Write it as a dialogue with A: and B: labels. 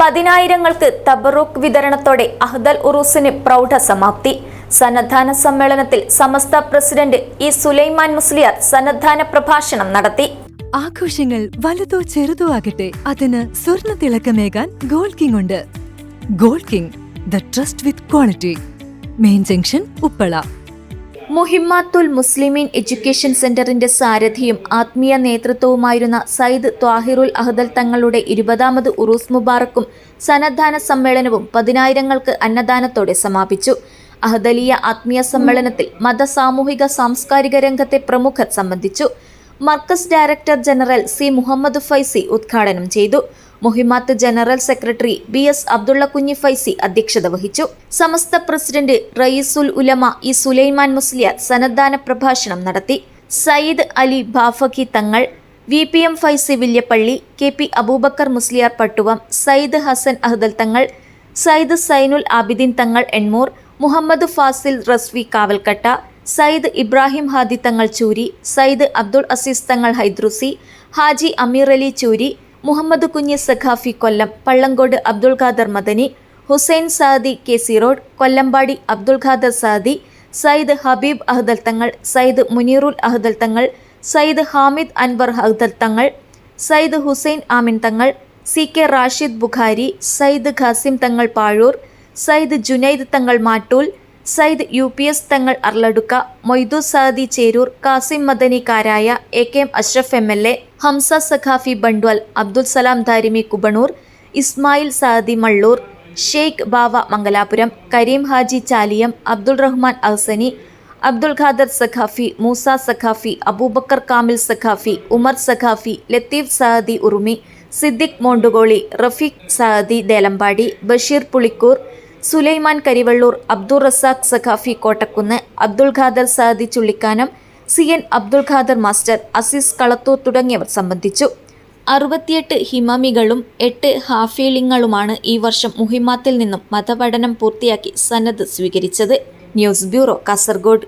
A: പതിനായിരങ്ങൾക്ക് തബറൂക്ക് വിതരണത്തോടെ അഹ്ദൽ ഉറൂസിന് പ്രൗഢ സമാപ്തി. സന്നദ്ധാന സമ്മേളനത്തിൽ സമസ്ത പ്രസിഡന്റ് ഇ സുലൈമാൻ മുസ്ലിയാർ സന്നദ്ധാന പ്രഭാഷണം നടത്തി.
B: ആഘോഷങ്ങൾ വലുതോ ചെറുതോ ആകട്ടെ അതിന് സ്വർണ തിളക്കമേകാൻ ഗോൾഡ് കിങ് ഉണ്ട്. Gold King the trust with quality. Main junction Uppala.
A: Muhimmathul Muslimeen education സെന്ററിന്റെ സാരഥിയും ആത്മീയ നേതൃത്വവുമായിരുന്ന സയ്യിദ് ത്വാഹിറുൽ അഹദൽ തങ്ങളുടെ ഇരുപതാമത് ഉറൂസ് മുബാറക്കും സന്നദ്ധാന സമ്മേളനവും പതിനായിരങ്ങൾക്ക് അന്നദാനത്തോടെ സമാപിച്ചു. അഹദലിയ ആത്മീയ സമ്മേളനത്തിൽ മത സാമൂഹിക സാംസ്കാരിക രംഗത്തെ പ്രമുഖർ സംബന്ധിച്ചു. Markaz director general C Muhammad Faizy ഉദ്ഘാടനം ചെയ്തു. Muhimmath general secretary B S Abdulla Kunhi Faizy അധ്യക്ഷത വഹിച്ചു. സമസ്ത പ്രസിഡന്റ് റയീസുൽ ഉലമ ഇ സുലൈമാൻ മുസ്ലിയാർ സന്നദ്ധാന പ്രഭാഷണം നടത്തി. Sayyid Ali Bafaqi Thangal V P M Faizy Villiappally K P Abubakar Musliyar Pattuvam Sayyid Hasan Ahdal Thangal Sayyid Zainul Abideen Thangal എൺമൂർ Muhammad Fazil Razvi കാവൽക്കട്ട Sayyid Ibrahim Hadi Thangal Choori Sayyid Abdul Azeez Thangal ഹൈദ്രുസി Haji Ameer Ali Choori Muhammad Kunhi Saqafi Kollam Pallangod Abdul Khader Madani Hussain Saadi K C road Kollampady Abdul Khader Saadi Sayyid Habeeb Ahdal Thangal Sayyid Muneerul Ahdal Thangal Sayyid Hamid Anwar Ahdal Thangal Sayyid Hussain Amin Thangal C K Rashid Bukhari Sayyid Qasim Thangal Pazhoor Sayyid Junaid Thangal Mattool Sayyid U P S Thangal Arladukka Moidu Saadi Cheroor Kasim Madani Karaya A K M Ashraf M L A Hamza Saqafi Bantwal Abdul Salam Darimi Kubanoor Ismail Saadi Mallur Sheikh Bava Mangalapuram Kareem Haji Chaliyam Abdul Rahman Ahsani Abdul Khader Saqafi Moosa Saqafi Abubakar Kamil Saqafi Umar Saqafi Latheef Saadi Urumi Siddique Montukoli Rafeeq Saadi Delampady Basheer Pulikkoor Sulaiman Karivellur Abdul Razak Saqafi Kottakkunnu Abdul Khader Saadi Chullikkanam C N Abdul Khader master Azeez Kalathur തുടങ്ങിയവർ സംബന്ധിച്ചു. അറുപത്തിയെട്ട് ഹിമമികളും എട്ട് ഹാഫീലിങ്ങളുമാണ് ഈ വർഷം മുഹിമാത്തിൽ നിന്നും മതപഠനം പൂർത്തിയാക്കി സന്നദ്ധ സ്വീകരിച്ചത്. News bureau Kasaragod.